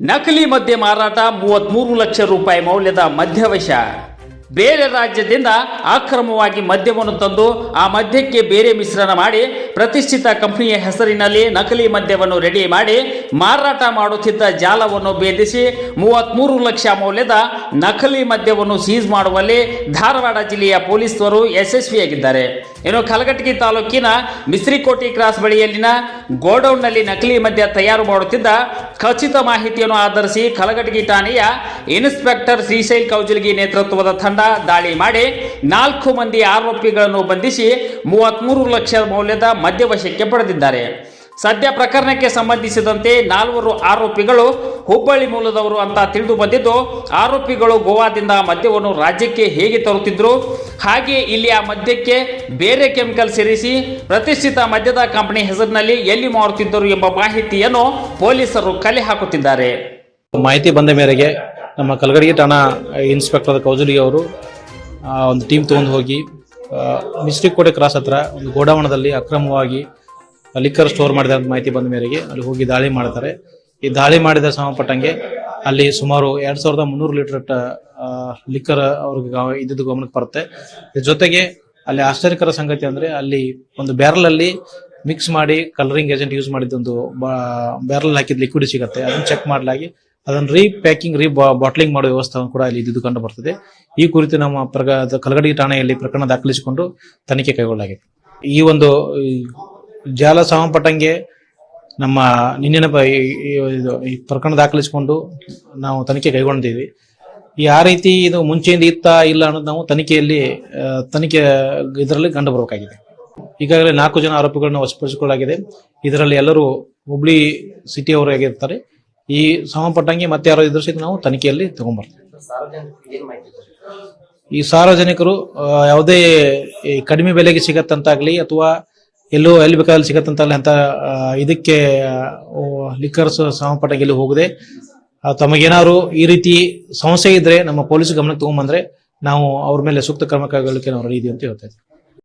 ನಕಲಿ ಮದ್ಯ ಮಾರಾಟ ಮೂವತ್ಮೂರು ಲಕ್ಷ ರೂಪಾಯಿ ಮೌಲ್ಯದ ಮದ್ಯವಶ ಬೇರೆ ರಾಜ್ಯದಿಂದ ಅಕ್ರಮವಾಗಿ ಮದ್ಯವನ್ನು ತಂದು ಆ ಮದ್ಯಕ್ಕೆ ಬೇರೆ ಮಿಶ್ರಣ ಮಾಡಿ ಪ್ರತಿಷ್ಠಿತ ಕಂಪನಿಯ ಹೆಸರಿನಲ್ಲಿ ನಕಲಿ ಮದ್ಯವನ್ನು ರೆಡಿ ಮಾಡಿ ಮಾರಾಟ ಮಾಡುತ್ತಿದ್ದ ಜಾಲವನ್ನು ಭೇದಿಸಿ ಮೂವತ್ಮೂರು ಲಕ್ಷ ಮೌಲ್ಯದ ನಕಲಿ ಮದ್ಯವನ್ನು ಸೀಸ್ ಮಾಡುವಲ್ಲಿ ಧಾರವಾಡ ಜಿಲ್ಲೆಯ ಪೊಲೀಸರು ಯಶಸ್ವಿಯಾಗಿದ್ದಾರೆ. ಇನ್ನು ಕಲಘಟಗಿ ತಾಲೂಕಿನ ಮಿಸ್ರಿಕೋಟಿ ಕ್ರಾಸ್ ಬಳಿಯಲ್ಲಿನ ಗೋಡೌನ್ನಲ್ಲಿ ನಕಲಿ ಮದ್ಯ ತಯಾರು ಮಾಡುತ್ತಿದ್ದ ಖಚಿತ ಮಾಹಿತಿಯನ್ನು ಆಧರಿಸಿ ಕಲಘಟಗಿ ಠಾಣೆಯ ಇನ್ಸ್ಪೆಕ್ಟರ್ ಶ್ರೀಶೈಲ್ ಕೌಜಲ್ಗಿ ನೇತೃತ್ವದ ತಂಡ ದಾಳಿ ಮಾಡಿ ನಾಲ್ಕು ಮಂದಿ ಆರೋಪಿಗಳನ್ನು ಬಂಧಿಸಿ ಮೂವತ್ಮೂರು ಲಕ್ಷ ಮೌಲ್ಯದ ಮದ್ಯವಶಕ್ಕೆ ಪಡೆದಿದ್ದಾರೆ. ಸದ್ಯ ಪ್ರಕರಣಕ್ಕೆ ಸಂಬಂಧಿಸಿದಂತೆ ನಾಲ್ವರು ಆರೋಪಿಗಳು ಹುಬ್ಬಳ್ಳಿ ಮೂಲದವರು ಅಂತ ತಿಳಿದು ಬಂದಿದ್ದು, ಆರೋಪಿಗಳು ಗೋವಾದಿಂದ ಮದ್ಯವನ್ನು ರಾಜ್ಯಕ್ಕೆ ಹೇಗೆ ತರುತ್ತಿದ್ದರು ಹಾಗೆ ಇಲ್ಲಿ ಆ ಮದ್ಯಕ್ಕೆ ಬೇರೆ ಕೆಮಿಕಲ್ ಸೇರಿಸಿ ಪ್ರತಿಷ್ಠಿತ ಮದ್ಯದ ಕಂಪನಿ ಹೆಸರಿನಲ್ಲಿ ಎಲ್ಲಿ ಮಾರುತ್ತಿದ್ದರು ಎಂಬ ಮಾಹಿತಿಯನ್ನು ಪೊಲೀಸರು ಕಲೆ ಹಾಕುತ್ತಿದ್ದಾರೆ. ಮಾಹಿತಿ ಬಂದ ಮೇರೆಗೆ ನಮ್ಮ ಕಲಗಡಿಗೆ ಠಾಣಾ ಇನ್ಸ್ಪೆಕ್ಟರ್ ಕೌಜಲಿ ಅವರು ಒಂದು ಟೀಮ್ ತಗೊಂಡು ಹೋಗಿ ಮಿಸ್ಟಿಕ್ ಕೋಟೆ ಕ್ರಾಸ್ ಹತ್ರ ಒಂದು ಗೋಡಾವಣದಲ್ಲಿ ಅಕ್ರಮವಾಗಿ ಲಿಕ್ಕರ್ ಸ್ಟೋರ್ ಮಾಡಿದ ಮಾಹಿತಿ ಬಂದ ಮೇರೆಗೆ ಅಲ್ಲಿ ಹೋಗಿ ದಾಳಿ ಮಾಡ್ತಾರೆ. ಈ ದಾಳಿ ಮಾಡಿದ ಸಂಬಂಧಪಟ್ಟಂಗೆ ಅಲ್ಲಿ ಸುಮಾರು ಎರಡ್ ಸಾವಿರದ ಮುನ್ನೂರು ಲೀಟರ್ ಲಿಕ್ಕರ್ ಅವ್ರಿಗೆ ಇದ್ದಿದ್ದು ಗಮನಕ್ಕೆ ಬರುತ್ತೆ. ಜೊತೆಗೆ ಅಲ್ಲಿ ಆಶ್ಚರ್ಯಕರ ಸಂಗತಿ ಅಂದ್ರೆ ಅಲ್ಲಿ ಒಂದು ಬ್ಯಾರಲ್ ಅಲ್ಲಿ ಮಿಕ್ಸ್ ಮಾಡಿ ಕಲರಿಂಗ್ ಏಜೆಂಟ್ ಯೂಸ್ ಮಾಡಿದ್ದೊಂದು ಬ್ಯಾರಲ್ ಹಾಕಿದ ಲಿಕ್ವಿಡ್ ಸಿಗುತ್ತೆ. ಅದನ್ನ ಚೆಕ್ ಮಾಡಲಾಗಿ ಅದನ್ನ ರೀ ಪ್ಯಾಕಿಂಗ್ ರೀ ಬಾಟ್ಲಿಂಗ್ ಮಾಡುವ ವ್ಯವಸ್ಥೆ ಕೂಡ ಇಲ್ಲಿ ಇದ್ದಿದ್ದು ಕಂಡು ಬರ್ತದೆ. ಈ ಕುರಿತು ನಮ್ಮ ಪ್ರಗ, ಕಲಗಡಿ ಠಾಣೆಯಲ್ಲಿ ಪ್ರಕರಣ ದಾಖಲಿಸಿಕೊಂಡು ತನಿಖೆ ಕೈಗೊಳ್ಳಲಾಗಿದೆ. ಈ ಒಂದು ಜಾಲ ಸಂಬಂಧಪಟ್ಟಂಗೆ ನಮ್ಮ ನಿನ್ನೆನ ಈ- ಪ್ರಕರಣ ದಾಖಲಿಸಿಕೊಂಡು ನಾವು ತನಿಖೆ ಕೈಗೊಂಡಿದ್ದೀವಿ. ಆ ರೀತಿ ಇದು ಮುಂಚೆಯಿಂದ ಇತ್ತಾ ಇಲ್ಲ ಅನ್ನೋದು ನಾವು ತನಿಖೆಯಲ್ಲಿ ತನಿಖೆ ಇದರಲ್ಲಿ ಕಂಡು ಬರಬೇಕಾಗಿದೆ. ಈಗಾಗಲೇ ನಾಲ್ಕು ಜನ ಆರೋಪಿಗಳನ್ನ ವಶಪಡಿಸಿಕೊಳ್ಳಲಾಗಿದೆ. ಇದರಲ್ಲಿ ಎಲ್ಲರೂ ಹುಬ್ಳಿ ಸಿಟಿಯವರು ಆಗಿರ್ತಾರೆ. ಈ ಸಂಬಂಧಪಟ್ಟಂಗೆ ಮತ್ತೆ ಯಾರೋ ಇದ್ರ ನಾವು ತನಿಖೆಯಲ್ಲಿ ತಗೊಂಡ್ಬರ್ತೀವಿ. ಈ ಸಾರ್ವಜನಿಕರು ಯಾವುದೇ ಕಡಿಮೆ ಬೆಲೆಗೆ ಸಿಗತ್ತಂತಾಗ್ಲಿ ಅಥವಾ ಎಲ್ಲೋ ಎಲ್ಲಿ ಬೇಕಾದಲ್ಲಿ ಸಿಗತ್ತಂತಾಗಲಿ ಅಂತ ಇದಕ್ಕೆ ಲಿಕ್ಕರ್ಸ್ ಸಂಬಂಧಪಟ್ಟ ಎಲ್ಲಿ ಹೋಗದೆ. ತಮಗೇನಾದ್ರು ಈ ರೀತಿ ಸಮಸ್ಯೆ ಇದ್ರೆ ನಮ್ಮ ಪೊಲೀಸ್ ಗಮನಕ್ಕೆ ತಗೊಂಡ್ಬಂದ್ರೆ ನಾವು ಅವ್ರ ಮೇಲೆ ಸೂಕ್ತ ಕ್ರಮ ಕೈಗೊಳ್ಳಲಿಕ್ಕೆ ನಾವು ರೆಡಿ ಅಂತ ಹೇಳ್ತಾ